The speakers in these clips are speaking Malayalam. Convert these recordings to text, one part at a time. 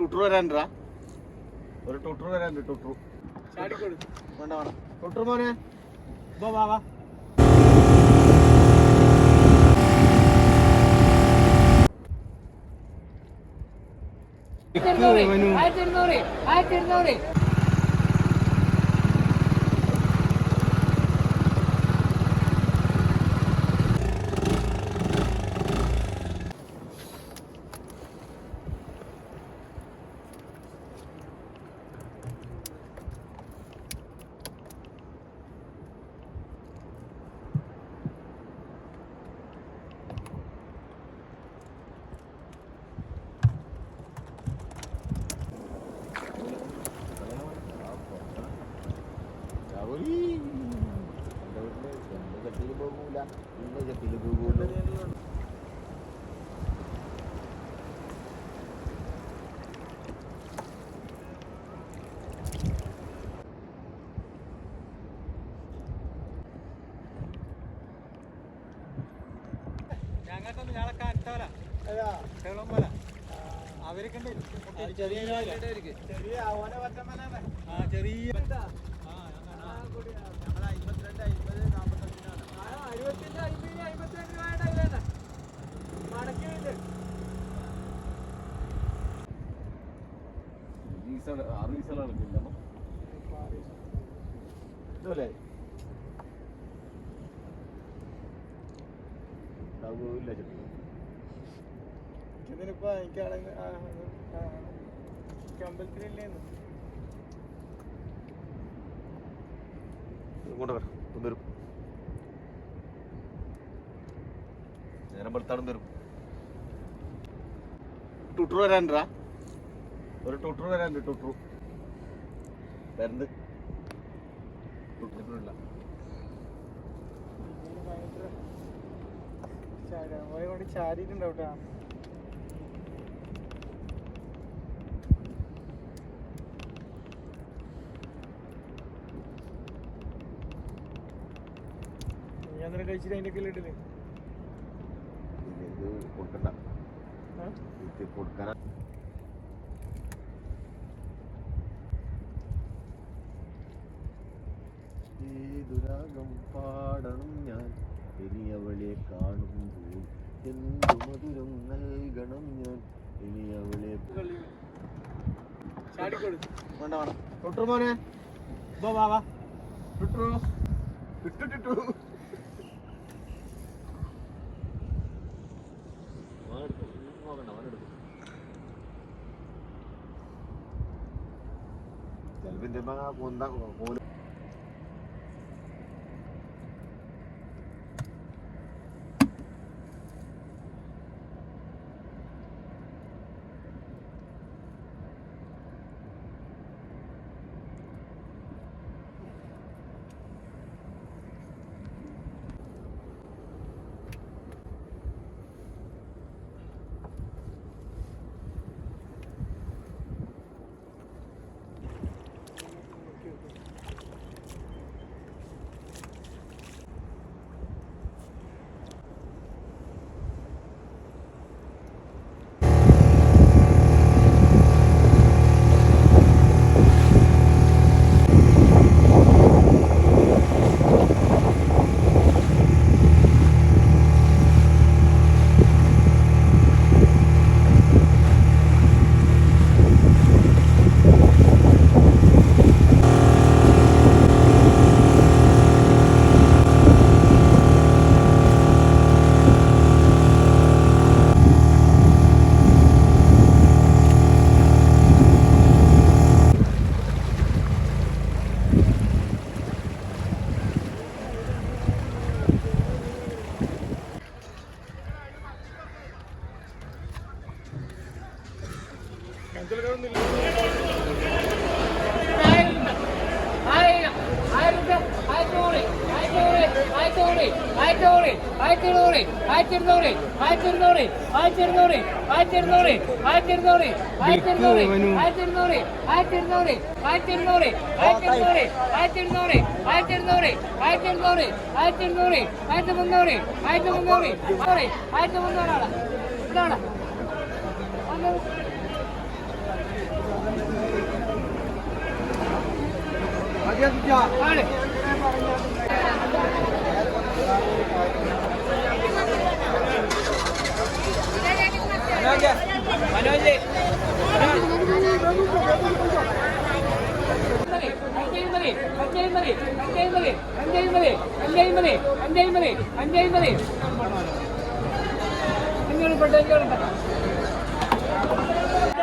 ടുട്രു വരാനുണ്ടാ? ഒരു ടുട്രു വരാനുണ്ട് ടുട്രു വേണ്ട വേണം ടുട്ടർ മോനെ ഇപ്പൊ വാ വാ. ആയിരത്തി ഇരുന്നൂറ് ആയിരത്തി ഇരുന്നൂറ് ആയിരത്തി ഇരുന്നൂറ്. ഞങ്ങൾക്കൊന്നും ഞങ്ങളൊക്കെ അറ്റവല ചെളം പോലെ അവരൊക്കെ ചെറിയ ചെറിയ ആ ചെറിയ വിസകൾ ആറ് വിസകളാണ് കിട്ടുന്നത് ഇതുപോലെ. ഇല്ല ചെട്ടി. എനിക്കിതിനിപ്പോ എനിക്കാണെങ്കിൽ അമ്പലത്തിലില്ലേന്ന് ഇങ്ങോട്ട് വരാം. വരും. നേരം വെളുത്താടും വരും. ടുട്ടർ വരാൻഡ്രാ ഒരു ടുട്ടർ വരാൻ ടുട്ടർ. വരുന്നത് ടുട്ടറില്ല കഴിച്ചിട്ട് അതിന്റെ കില്ലിട്ടില്ലേ കൊടുക്കണ്ട. കൊടുക്കാൻ ഏതുരാഗം പാടണം ഞാൻ. ഇനി അവളെ കാണുമ്പോൾ എന്തു മധുരം നൽകണം ഞാൻ. ഇനി അവളെ ചെലപ്പിന്റെ കോല Nori, Michael Nori, Michael Nori, Michael Nori, Michael Nori, Michael Nori, Michael Nori, Michael Nori, Michael Nori, Michael Nori, Michael Nori, Michael Nori, Michael Nori, Michael Nori, Michael Nori, Michael Nori, Michael Nori, Michael Nori, Michael Nori, Nori, Michael Nori, Nora. Hadi hadi ya. Hadi. Manoj അഞ്ചൈമ്പത് അഞ്ചൈമ്പത് അഞ്ചൈമ്പത് അഞ്ഞൂറ് പെട്ട് അഞ്ഞൂറ് പെട്ടെന്ന്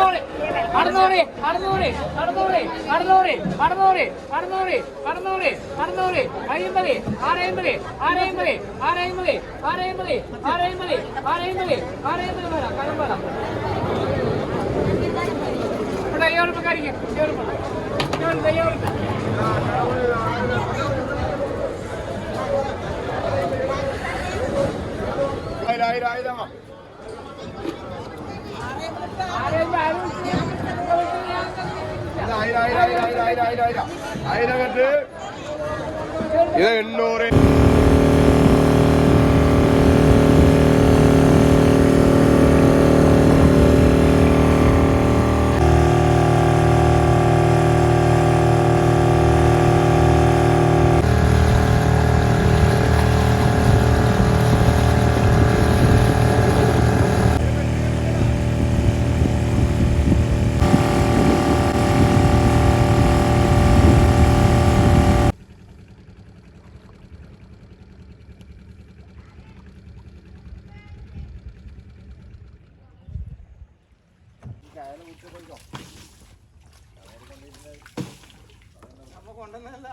Aytamur. അറുന്നൂറ് അറുന്നൂറ് അറുന്നൂറ് അറുന്നൂറ് അറുന്നൂറ് അറുന്നൂറ് അറുന്നൂറ് അറുന്നൂറ് അയ്യമ്പത് ആറയമ്പത് ആറയമ്പത് ആറയമ്പത് ആറയമ്പത് ആറയമ്പത് ആറയമ്പത് ആറയമ്പത് വേണം കലം വേണം ഇവിടെ അയ്യോറുപ്പ് കാണിക്കും അയ്യോറുപ്പ് അയ്യോറുപ്പ് ആയിരം ആയിരം ആയിരം. ആയിരം കണ്ട് ഇത് എണ്ണൂറ്. കയറ് കുത്തി പോയിക്കോ കൊണ്ടുവന്നല്ല